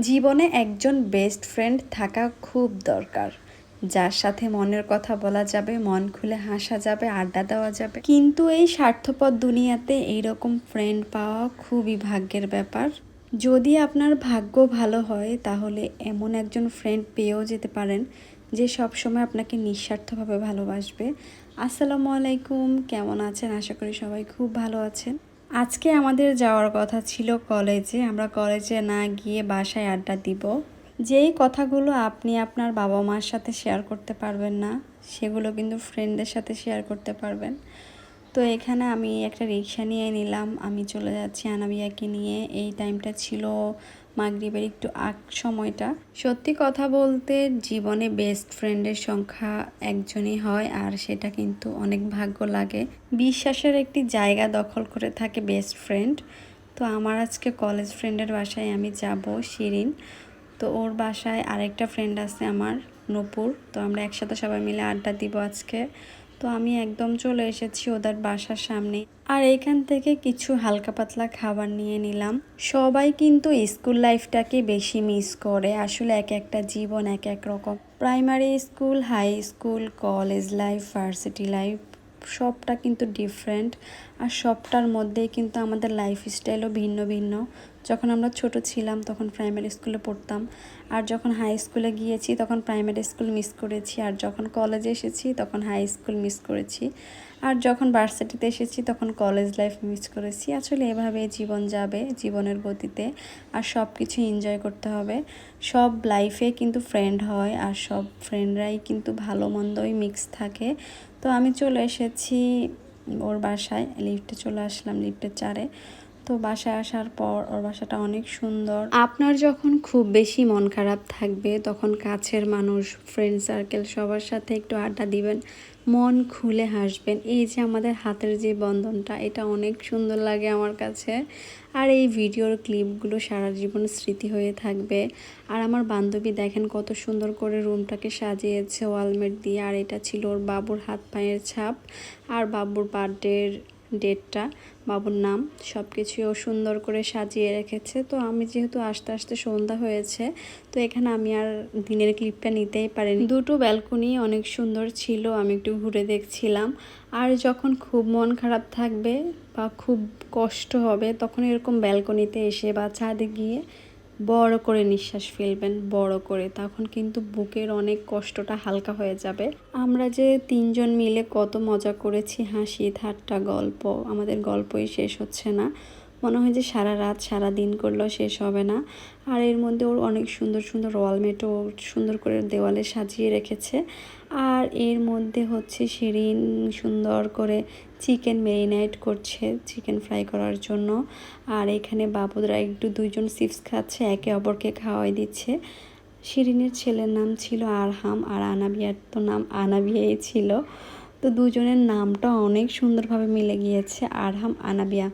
জীবনে একজন best friend থাকা খুব দরকার। যার সাথে মনের কথা বলা যাবে, মন খুলে হাসা যাবে, আড্ডা দেওয়া যাবে। কিন্তু এই স্বার্থপর দুনিয়াতে এইরকম ফ্রেন্ড পাওয়া খুবই ভাগ্যের ব্যাপার। যদি আপনার ভাগ্য ভালো হয়, তাহলে এমন একজন ফ্রেন্ড পেয়েও যেতে পারেন, যে সব সময় আপনাকে নিঃস্বার্থভাবে ভালোবাসবে। আসসালামু আলাইকুম, কেমন আছেন? আশা করি সবাই খুব ভালো আছেন। আজকে আমাদের যাওয়ার কথা ছিল কলেজে। আমরা কলেজে না গিয়ে বাসায় আড্ডা দিব। যেই কথাগুলো আপনি আপনার বাবা মার সাথে শেয়ার করতে পারবেন না, সেগুলো কিন্তু ফ্রেন্ডদের সাথে শেয়ার করতে পারবেন। তো এখানে আমি একটা রিক্সা নিয়ে নিলাম। আমি চলে যাচ্ছি আনাবিয়াকে নিয়ে। এই টাইমটা ছিল মাগরিবের একটু আগ সময়টা। সত্যি কথা বলতে জীবনে বেস্ট ফ্রেন্ডের সংখ্যা একজনই হয় আর সেটা কিন্তু অনেক ভাগ্য লাগে। বিশ্বাসের একটি জায়গা দখল করে থাকে বেস্ট ফ্রেন্ড তো আমার আজকে কলেজ ফ্রেন্ডের বাসায় আমি যাব, শিরিন। তো ওর বাসায় আরেকটা ফ্রেন্ড আছে আমার, নূপুর। তো আমরা একসাথে সবাই মিলে আড্ডা দিব আজকে। তো আমি একদম চলে এসেছি ওদের বাসার সামনে। আর এখান থেকে কিছু হালকা পাতলা খাবার নিয়ে নিলাম। সবাই কিন্তু স্কুল লাইফটাকে বেশি মিস করে। আসলে এক একটা জীবন এক এক রকম। Primary school, high school, college life, varsity life সবটা কিন্তু ডিফারেন্ট আর সবটার মধ্যেই কিন্তু আমাদের লাইফ স্টাইলও ভিন্ন ভিন্ন। যখন আমরা ছোট ছিলাম তখন প্রাইমারি স্কুলে পড়তাম আর যখন হাই স্কুলে গিয়েছি তখন প্রাইমারি স্কুল মিস করেছি আর যখন কলেজে এসেছি তখন হাই স্কুল মিস করেছি আর যখন ভার্সিটিতে এসেছি তখন কলেজ লাইফ মিস করেছি। আসলে এভাবে জীবন যাবে জীবনের গতিতে আর সব কিছু এনজয় করতে হবে। সব লাইফে কিন্তু ফ্রেন্ড হয় আর সব ফ্রেন্ডরাই কিন্তু ভালো মন্দই মিক্স থাকে। তো আমি চলে এসেছি ওর বাসায় লিফটে চলে আসলাম লিফটের চারে। তো বাসায় আসার পর ওর বাসাটা অনেক সুন্দর। আপনার যখন খুব বেশি মন খারাপ থাকবে, তখন কাছের মানুষ ফ্রেন্ড সার্কেল সবার সাথে একটু আড্ডা দিবেন, মন খুলে হাসবেন। এই যে আমাদের হাতের যে বন্ধনটা, এটা অনেক সুন্দর লাগে আমার কাছে। আর এই ভিডিওর ক্লিপগুলো সারা জীবন স্মৃতি হয়ে থাকবে। আর আমার বান্ধবী দেখেন কত সুন্দর করে রুমটাকে সাজিয়েছে ওয়ালমেট দিয়ে। আর এটা ছিল ওর বাবুর হাত পায়ের ছাপ। আর বাবুর বার্থডের ডেটটা, বাবুর নাম সব কিছুও সুন্দর করে সাজিয়ে রেখেছে। তো আমি যেহেতু আস্তে আস্তে সন্ধ্যা হয়েছে, তো এখানে আমি আর দিনের ক্লিপটা নিতেই পারিনি। দুটো ব্যালকনি অনেক সুন্দর ছিল, আমি একটু ঘুরে দেখছিলাম। আর যখন খুব মন খারাপ থাকবে বা খুব কষ্ট হবে, তখন এরকম ব্যালকনিতে এসে বা ছাদে গিয়ে বড় করে নিঃশ্বাস ফেলবেন, বড় করে। তখন কিন্তু বুকের অনেক কষ্টটা হালকা হয়ে যাবে। আমরা যে তিনজন মিলে কত মজা করেছি, হাসি, ঠাট্টা, গল্প। আমাদের গল্পই শেষ হচ্ছে না। মনে হয় যে সারা রাত, সারা দিন করলেও শেষ হবে না। আর এর মধ্যে ওর অনেক সুন্দর সুন্দর ওয়ালমেটও সুন্দর করে দেওয়ালে সাজিয়ে রেখেছে। আর এর মধ্যে হচ্ছে শিরিন সুন্দর করে চিকেন মেরিনেট করছে, চিকেন ফ্রাই করার জন্য। আর এখানে বাবুদরা একটু দুইজন চিপস খাচ্ছে, একে অপরকে খাওয়াই দিচ্ছে। শিরিনের ছেলের নাম ছিল আরহাম আর আনাবিয়ার তো নাম আনাবিয়াই ছিল। তো দুজনের নামটা অনেক সুন্দরভাবে মিলে গিয়েছে, আরহাম, আনাবিয়া।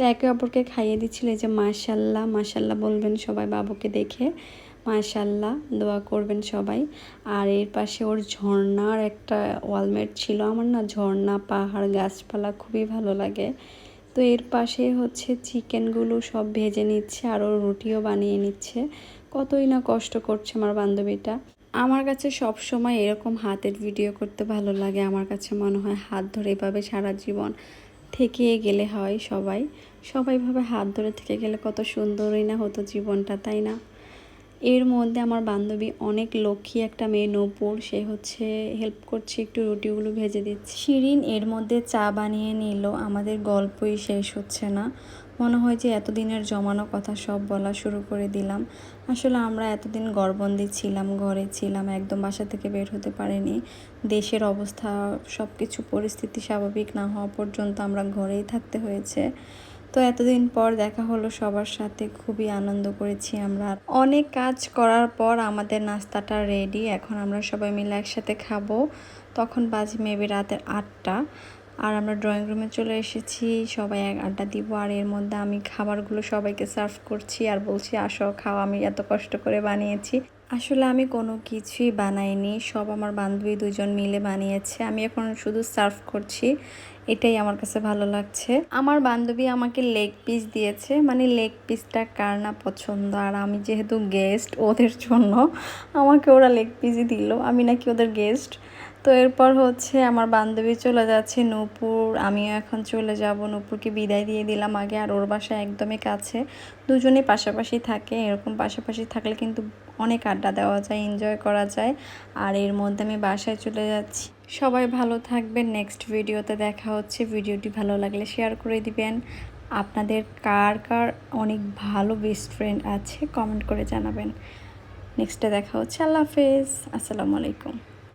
তো একে অপরকে খাইয়ে দিচ্ছিল। যে মাশাল্লাহ মাশাল্লাহ বলবেন সবাই বাবুকে দেখে। মাশাল্লাহ, দোয়া করবেন সবাই। আর এর পাশে ওর ঝর্ণার একটা ওয়ালমেট ছিল আমার না, ঝর্ণা, পাহাড়, গাছপালা খুবই ভালো লাগে। তো এর পাশে হচ্ছে চিকেনগুলো সব ভেজে নিচ্ছে আর ওর রুটিও বানিয়ে নিচ্ছে। কতই না কষ্ট করছে আমার বান্ধবীটা। আমার কাছে সব সময় এরকম হাতের ভিডিও করতে ভালো লাগে। আমার কাছে মনে হয় হাত ধরে এভাবে সারা জীবন থেকে গেলে হয় সবাই। সবাই ভাবে হাত ধরে থেকে গেলে কত সুন্দরই না হতো জীবনটা, তাই না? এর মধ্যে আমার বান্ধবী অনেক লক্ষ্মী একটা মেয়ে, নূপুর। সে হচ্ছে হেল্প করছে, একটু রুটিগুলো ভেজে দিচ্ছে। শিরিন এর মধ্যে চা বানিয়ে নিল। আমাদের গল্পই শেষ হচ্ছে না। মনে হয় যে এতদিনের জমানো কথা সব বলা শুরু করে দিলাম। আসলে আমরা এতদিন গড়বন্দি ছিলাম, ঘরে ছিলাম, একদম বাসা থেকে বের হতে পারিনি। দেশের অবস্থা সব কিছু পরিস্থিতি স্বাভাবিক না হওয়া পর্যন্ত আমরা ঘরেই থাকতে হয়েছে। তো এতদিন পর দেখা হলো সবার সাথে, খুবই আনন্দ করেছি আমরা। অনেক কাজ করার পর আমাদের নাস্তাটা রেডি এখন আমরা সবাই মিলে একসাথে খাব। তখন বাজে মেবি রাতের আটটা, আর আমরা ড্রয়িং রুমে চলে এসেছি, সবাই এক আড্ডা দিব, আর এর মধ্যে আমি খাবারগুলো সবাইকে সার্ভ করছি আর বলছি, আসো, খাও, আমি এত কষ্ট করে বানিয়েছি। আসলে আমি কোনো কিছুই বানাইনি, সব আমার বান্ধবী দুজন মিলে বানিয়েছে, আমি এখন শুধু সার্ভ করছি। এটাই আমার কাছে ভালো লাগছে। আমার বান্ধবী আমাকে লেগ পিস দিয়েছে। মানে লেগ পিসটা কার না পছন্দ? আর আমি যেহেতু গেস্ট ওদের জন্য, আমাকে ওরা লেগ পিসই দিল। আমি নাকি ওদের গেস্ট তো এরপর হচ্ছে আমার বান্ধবী চলে যাচ্ছে নূপুর। আমিও এখন চলে যাব। নূপুরকে বিদায় দিয়ে দিলাম আগে। আর ওর বাসা একদমই কাছে। দুজনে পাশাপাশি থাকে। এরকম পাশাপাশি থাকলে কিন্তু অনেক আড্ডা দেওয়া যায় এনজয় করা যায়। আর এর মধ্যে আমি বাসায় চলে যাচ্ছি। সবাই ভালো থাকবেন। নেক্সট ভিডিওতে দেখা হচ্ছে। ভিডিওটি ভালো লাগলে শেয়ার করে দিবেন। আপনাদের কার কার অনেক ভালো বেস্ট ফ্রেন্ড আছে কমেন্ট করে জানাবেন। নেক্সটে দেখা হচ্ছে। আল্লাহ হাফেজ। আসসালামু আলাইকুম।